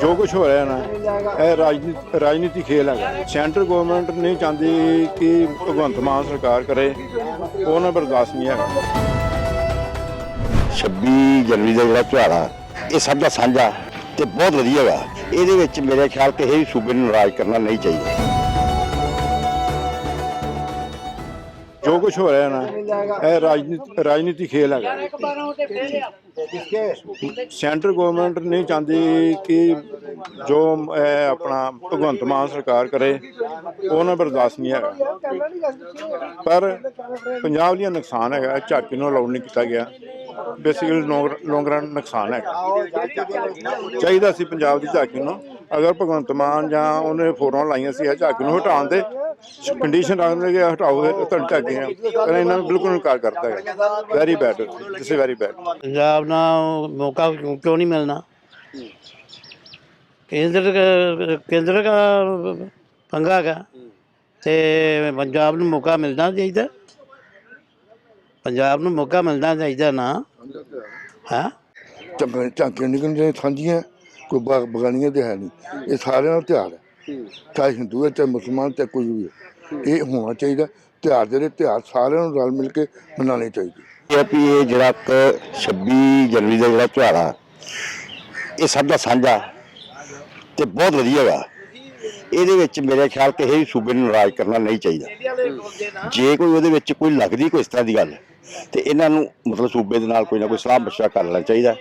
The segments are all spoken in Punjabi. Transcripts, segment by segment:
ਜੋ ਕੁਝ ਹੋ ਰਿਹਾ ਨਾ, ਇਹ ਰਾਜਨੀਤੀ ਰਾਜਨੀਤੀ ਖੇਲ ਹੈ ਸੈਂਟਰ ਗਵਰਨਮੈਂਟ ਨਹੀਂ ਚਾਹੁੰਦੀ ਕਿ ਭਗਵੰਤ ਮਾਨ ਸਰਕਾਰ ਕਰੇ ਉਹਨਾਂ ਬਰਦਾਸ਼ਤ ਨਹੀਂ ਹੈਗਾ। 26 ਜਨਵਰੀ ਦਾ ਜਿਹੜਾ ਝਾੜਾ ਇਹ ਸਭ ਦਾ ਸਾਂਝਾ ਤੇ ਬਹੁਤ ਵਧੀਆ ਵਾ। ਇਹਦੇ ਵਿੱਚ ਮੇਰੇ ਖਿਆਲ ਤੇ ਇਹ ਸੂਬੇ ਨੂੰ ਨਾਰਾਜ਼ ਕਰਨਾ ਨਹੀਂ ਚਾਹੀਦਾ। ਜੋ ਕੁਝ ਹੋ ਰਿਹਾ ਨਾ ਇਹ ਰਾਜਨੀਤੀ ਰਾਜਨੀਤੀ ਖੇਲ ਹੈਗਾ। ਸੈਂਟਰ ਗਵਰਨਮੈਂਟ ਨਹੀਂ ਚਾਹੁੰਦੀ ਕਿ ਜੋ ਇਹ ਆਪਣਾ ਭਗਵੰਤ ਮਾਨ ਸਰਕਾਰ ਕਰੇ ਉਹਨਾਂ ਬਰਦਾਸ਼ਤ ਨਹੀਂ ਹੈਗਾ। ਪਰ ਪੰਜਾਬ ਲਈ ਨੁਕਸਾਨ ਹੈਗਾ ਝਾਕੀ ਨੂੰ ਅਲਾਉਡ ਨਹੀਂ ਕੀਤਾ ਗਿਆ। ਬੇਸਿਕਲੀ ਲੌਂਗ ਰਨ ਨੁਕਸਾਨ ਹੈਗਾ। ਚਾਹੀਦਾ ਸੀ ਪੰਜਾਬ ਦੀ ਝਾਕੀ ਨੂੰ। ਅਗਰ ਭਗਵੰਤ ਮਾਨ ਜਾਂ ਉਹਨੇ ਫੋਰਾਂ ਲਾਈਆਂ ਸੀ ਇਹ ਝਾਕੀ ਨੂੰ ਹਟਾਉਣ ਦੇ ਕੰਡੀਸ਼ਨ ਰੱਖ ਦੇ ਕਿ ਹਟਾਓ ਇਹ ਤੁਹਾਡੀ ਝਾਕੀਆਂ ਪਰ ਇਹਨਾਂ ਨੂੰ ਬਿਲਕੁਲ ਇਨਕਾਰ ਕਰਤਾ ਹੈ very bad this is very bad Punjab ਨਾਲ ਮੌਕਾ ਕਿਉਂ ਨਹੀਂ ਮਿਲਣਾ? ਕੇਂਦਰ ਕੇਂਦਰ ਦਾ ਪੰਗਾ ਹੈਗਾ। ਤੇ ਪੰਜਾਬ ਨੂੰ ਮੌਕਾ ਮਿਲਣਾ ਚਾਹੀਦਾ। ਪੰਜਾਬ ਨੂੰ ਮੌਕਾ ਮਿਲਣਾ ਚਾਹੀਦਾ ਨਾ। ਹਾਂ? ਝਾਂਕੀਆਂ ਨਿਕਲਣੀਆਂ ਸਾਂਝੀਆਂ ਕੋਈ ਬਾਗ ਬਗਾਨੀਆਂ ਤੇ ਹੈ ਨਹੀਂ। ਇਹ ਸਾਰਿਆਂ ਦਾ ਤਿਉਹਾਰ ਹੈ। ਚਾਹੇ ਹਿੰਦੂ ਹੈ, ਚਾਹੇ ਮੁਸਲਮਾਨ, ਚਾਹੇ ਕੁਝ ਵੀ ਹੈ। ਇਹ ਹੋਣਾ ਚਾਹੀਦਾ ਤਿਉਹਾਰ ਜਿਹੜੇ ਤਿਉਹਾਰ, ਸਾਰਿਆਂ ਨੂੰ ਰਲ ਮਿਲ ਕੇ ਮਨਾਉਣੇ ਚਾਹੀਦੇ ਇਹ ਵੀ ਇਹ ਜਿਹੜਾ ਇੱਕ 26 ਜਨਵਰੀ ਦਾ ਜਿਹੜਾ ਤਿਉਹਾਰ ਆ, ਇਹ ਸਭ ਦਾ ਸਾਂਝਾ ਤੇ ਬਹੁਤ ਵਧੀਆ ਵਾ। ਇਹਦੇ ਵਿੱਚ ਮੇਰੇ ਖਿਆਲ ਤੇ ਇਹ ਸੂਬੇ ਨੂੰ ਨਾਰਾਜ਼ ਕਰਨਾ ਨਹੀਂ ਚਾਹੀਦਾ। ਜੇ ਕੋਈ ਉਹਦੇ ਵਿੱਚ ਕੋਈ ਲੱਗਦੀ ਕੋਈ ਇਸ ਤਰ੍ਹਾਂ ਦੀ ਗੱਲ, ਤੇ ਇਹਨਾਂ ਨੂੰ ਮਤਲਬ ਸੂਬੇ ਦੇ ਨਾਲ ਕੋਈ ਨਾ ਕੋਈ ਸਲਾਹ ਮਸ਼ਵਰਾ ਕਰ ਲੈਣਾ ਚਾਹੀਦਾ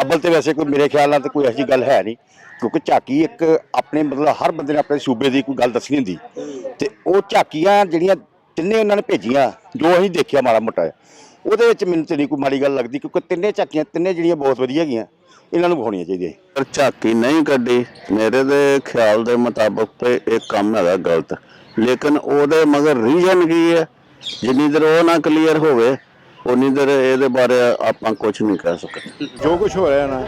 ਅੱਬਲ ਤੇ ਵੈਸੇ ਕੋਈ ਮੇਰੇ ਖਿਆਲ ਨਾਲ ਤਾਂ ਕੋਈ ਐਸੀ ਗੱਲ ਹੈ ਨਹੀਂ। ਕਿਉਂਕਿ ਝਾਕੀ ਇੱਕ ਆਪਣੇ ਮਤਲਬ ਹਰ ਬੰਦੇ ਨੇ ਆਪਣੇ ਸੂਬੇ ਦੀ ਕੋਈ ਗੱਲ ਦੱਸਣੀ ਹੁੰਦੀ। ਤੇ ਉਹ ਝਾਕੀਆਂ ਜਿਹੜੀਆਂ ਤਿੰਨੇ ਉਹਨਾਂ ਨੇ ਭੇਜੀਆਂ, ਜੋ ਅਸੀਂ ਦੇਖਿਆ ਮਾੜਾ ਮੋਟਾ। ਉਹਦੇ ਵਿੱਚ ਮੈਨੂੰ ਤੇ ਨਹੀਂ ਕੋਈ ਮਾੜੀ ਗੱਲ ਲੱਗਦੀ ਕਿਉਂਕਿ ਤਿੰਨੇ ਝਾਕੀਆਂ, ਤਿੰਨੇ ਜਿਹੜੀਆਂ ਬਹੁਤ ਵਧੀਆ ਗਈਆਂ ਇਹਨਾਂ ਨੂੰ ਵਿਖਾਉਣੀਆਂ ਚਾਹੀਦੀਆਂ। ਪਰ ਝਾਕੀ ਨਹੀਂ ਕੱਢੀ, ਮੇਰੇ ਦੇ ਖਿਆਲ ਦੇ ਮੁਤਾਬਕ ਤੇ ਇਹ ਕੰਮ ਹੈਗਾ ਗਲਤ। ਲੇਕਿਨ ਉਹਦੇ ਮਗਰ ਰੀਜ਼ਨ ਕੀ ਹੈ? ਜਿੰਨੀ ਦੇਰ ਉਹ ਨਾ ਕਲੀਅਰ ਹੋਵੇ ਉਨੀ ਦੇਰ ਇਹਦੇ ਬਾਰੇ ਆਪਾਂ ਕੁਝ ਨਹੀਂ ਕਹਿ ਸਕਦੇ। ਜੋ ਕੁਝ ਹੋ ਰਿਹਾ ਨਾ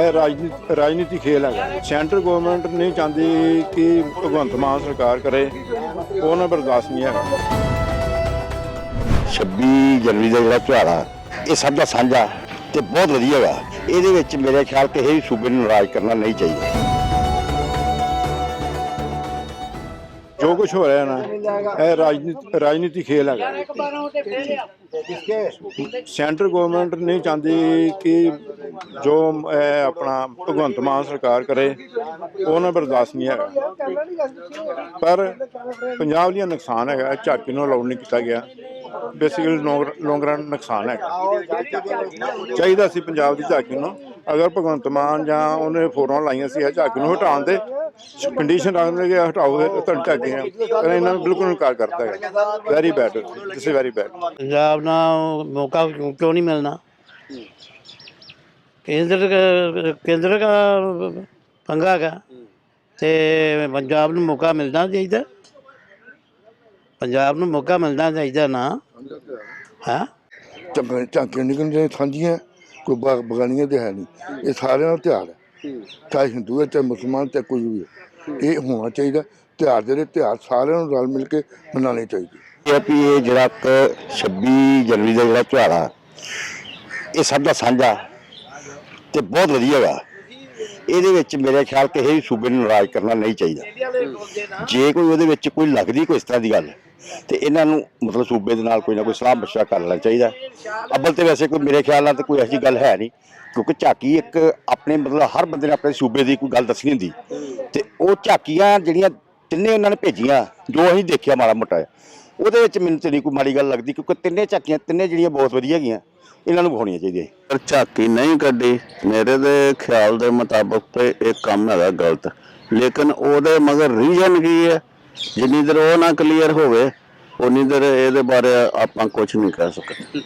ਇਹ ਰਾਜਨੀਤੀ ਰਾਜਨੀਤੀ ਖੇਲ ਹੈਗਾ। ਸੈਂਟਰ ਗਵਰਨਮੈਂਟ ਨਹੀਂ ਚਾਹੁੰਦੀ ਕਿ ਭਗਵੰਤ ਮਾਨ ਸਰਕਾਰ ਕਰੇ ਉਹਨਾਂ ਬਰਦਾਸ਼ਤ ਨਹੀਂ ਹੈਗਾ। 26 ਜਨਵਰੀ ਦਾ ਜਿਹੜਾ ਆ ਇਹ ਸਭ ਦਾ ਸਾਂਝਾ ਤੇ ਬਹੁਤ ਵਧੀਆ ਵਾ। ਇਹਦੇ ਵਿੱਚ ਮੇਰੇ ਖਿਆਲ ਤੇ ਇਹ ਸੂਬੇ ਨੂੰ ਨਾਰਾਜ਼ ਕਰਨਾ ਨਹੀਂ ਚਾਹੀਦਾ। ਜੋ ਕੁਝ ਹੋ ਰਿਹਾ ਨਾ ਇਹ ਰਾਜਨੀਤੀ ਰਾਜਨੀਤੀ ਖੇਲ ਹੈਗਾ। ਸੈਂਟਰ ਗਵਰਨਮੈਂਟ ਨਹੀਂ ਚਾਹੁੰਦੀ ਕਿ ਜੋ ਇਹ ਆਪਣਾ ਭਗਵੰਤ ਮਾਨ ਸਰਕਾਰ ਕਰੇ ਉਹਨਾਂ ਬਰਦਾਸ਼ਤ ਨਹੀਂ ਹੈਗਾ। ਪਰ ਪੰਜਾਬ ਲਈ ਨੁਕਸਾਨ ਹੈਗਾ ਝਾਕੀ ਨੂੰ ਅਲਾਉਡ ਨਹੀਂ ਕੀਤਾ ਗਿਆ। ਬੇਸਿਕਲੀ ਲੌਂਗ ਰਨ ਨੁਕਸਾਨ ਹੈਗਾ। ਚਾਹੀਦਾ ਸੀ ਪੰਜਾਬ ਦੀ ਝਾਕੀ ਨੂੰ। ਅਗਰ ਭਗਵੰਤ ਮਾਨ ਜਾਂ ਉਹਨੇ ਫੋਰਾਂ ਲਾਈਆਂ ਸੀ ਇਹ ਝਾਕੀ ਨੂੰ ਹਟਾਉਣ ਦੇ ਕੰਡੀਸ਼ਨ ਰੱਖ ਦੇ ਕਿ ਹਟਾਓ ਇਹ ਤੁਹਾਡੀ ਝਾਕੀਆਂ ਪਰ ਇਹਨਾਂ ਨੂੰ ਬਿਲਕੁਲ ਇਨਕਾਰ ਕਰਤਾ ਹੈ very bad this is very bad Punjab ਨਾਲ ਮੌਕਾ ਕਿਉਂ ਨਹੀਂ ਮਿਲਣਾ? ਕੇਂਦਰ ਕੇਂਦਰ ਦਾ ਪੰਗਾ ਹੈਗਾ। ਤੇ ਪੰਜਾਬ ਨੂੰ ਮੌਕਾ ਮਿਲਣਾ ਚਾਹੀਦਾ। ਪੰਜਾਬ ਨੂੰ ਮੌਕਾ ਮਿਲਣਾ ਚਾਹੀਦਾ ਨਾ। ਹਾਂ? ਝਾਂਕੀਆਂ ਨਿਕਲਣੀਆਂ ਸਾਂਝੀਆਂ ਕੋਈ ਬਾਗ ਬਗਾਨੀਆਂ ਤੇ ਹੈ ਨਹੀਂ। ਇਹ ਸਾਰਿਆਂ ਦਾ ਤਿਉਹਾਰ ਹੈ। ਚਾਹੇ ਹਿੰਦੂ ਹੈ, ਚਾਹੇ ਮੁਸਲਮਾਨ, ਚਾਹੇ ਕੁਝ ਵੀ ਹੈ। ਇਹ ਹੋਣਾ ਚਾਹੀਦਾ ਤਿਉਹਾਰ ਜਿਹੜੇ ਤਿਉਹਾਰ, ਸਾਰਿਆਂ ਨੂੰ ਰਲ ਮਿਲ ਕੇ ਮਨਾਉਣੇ ਚਾਹੀਦੇ ਇਹ ਵੀ ਇਹ ਜਿਹੜਾ ਇੱਕ 26 ਜਨਵਰੀ ਦਾ ਜਿਹੜਾ ਤਿਉਹਾਰ ਆ, ਇਹ ਸਭ ਦਾ ਸਾਂਝਾ ਤੇ ਬਹੁਤ ਵਧੀਆ ਵਾ ਇਹਦੇ ਵਿੱਚ ਮੇਰੇ ਖਿਆਲ ਤੇ ਇਹ ਸੂਬੇ ਨੂੰ ਨਾਰਾਜ਼ ਕਰਨਾ ਨਹੀਂ ਚਾਹੀਦਾ। ਜੇ ਕੋਈ ਉਹਦੇ ਵਿੱਚ ਕੋਈ ਲੱਗਦੀ ਕੋਈ ਇਸ ਤਰ੍ਹਾਂ ਦੀ ਗੱਲ, ਤੇ ਇਹਨਾਂ ਨੂੰ ਮਤਲਬ ਸੂਬੇ ਦੇ ਨਾਲ ਕੋਈ ਨਾ ਕੋਈ ਸਲਾਹ ਮਸ਼ਵਰਾ ਕਰ ਲੈਣਾ ਚਾਹੀਦਾ ਅੱਬਲ ਤੇ ਵੈਸੇ ਕੋਈ ਮੇਰੇ ਖਿਆਲ ਨਾਲ ਤਾਂ ਕੋਈ ਐਸੀ ਗੱਲ ਹੈ ਨਹੀਂ। ਕਿਉਂਕਿ ਝਾਕੀ ਇੱਕ ਆਪਣੇ ਮਤਲਬ ਹਰ ਬੰਦੇ ਨੇ ਆਪਣੇ ਸੂਬੇ ਦੀ ਕੋਈ ਗੱਲ ਦੱਸਣੀ ਹੁੰਦੀ। ਤੇ ਉਹ ਝਾਕੀਆਂ ਜਿਹੜੀਆਂ ਤਿੰਨੇ ਉਹਨਾਂ ਨੇ ਭੇਜੀਆਂ, ਜੋ ਅਸੀਂ ਦੇਖਿਆ ਮਾੜਾ ਮੋਟਾ। ਉਹਦੇ ਵਿੱਚ ਮੈਨੂੰ ਤੇ ਨਹੀਂ ਕੋਈ ਮਾੜੀ ਗੱਲ ਲੱਗਦੀ ਕਿਉਂਕਿ ਤਿੰਨੇ ਝਾਕੀਆਂ, ਤਿੰਨੇ ਜਿਹੜੀਆਂ ਬਹੁਤ ਵਧੀਆ ਗਈਆਂ ਇਹਨਾਂ ਨੂੰ ਵਿਖਾਉਣੀਆਂ ਚਾਹੀਦੀਆਂ। ਪਰ ਝਾਕੀ ਨਹੀਂ ਕੱਢੀ, ਮੇਰੇ ਦੇ ਖਿਆਲ ਦੇ ਮੁਤਾਬਕ ਤੇ ਇਹ ਕੰਮ ਹੈਗਾ ਗਲਤ। ਲੇਕਿਨ ਉਹਦੇ ਮਗਰ ਰੀਜ਼ਨ ਕੀ ਹੈ? ਜਿੰਨੀ ਦੇਰ ਉਹ ਨਾ ਕਲੀਅਰ ਹੋਵੇ ਉਨੀ ਦੇਰ ਇਹਦੇ ਬਾਰੇ ਆਪਾਂ ਕੁਝ ਨਹੀਂ ਕਹਿ ਸਕਦੇ।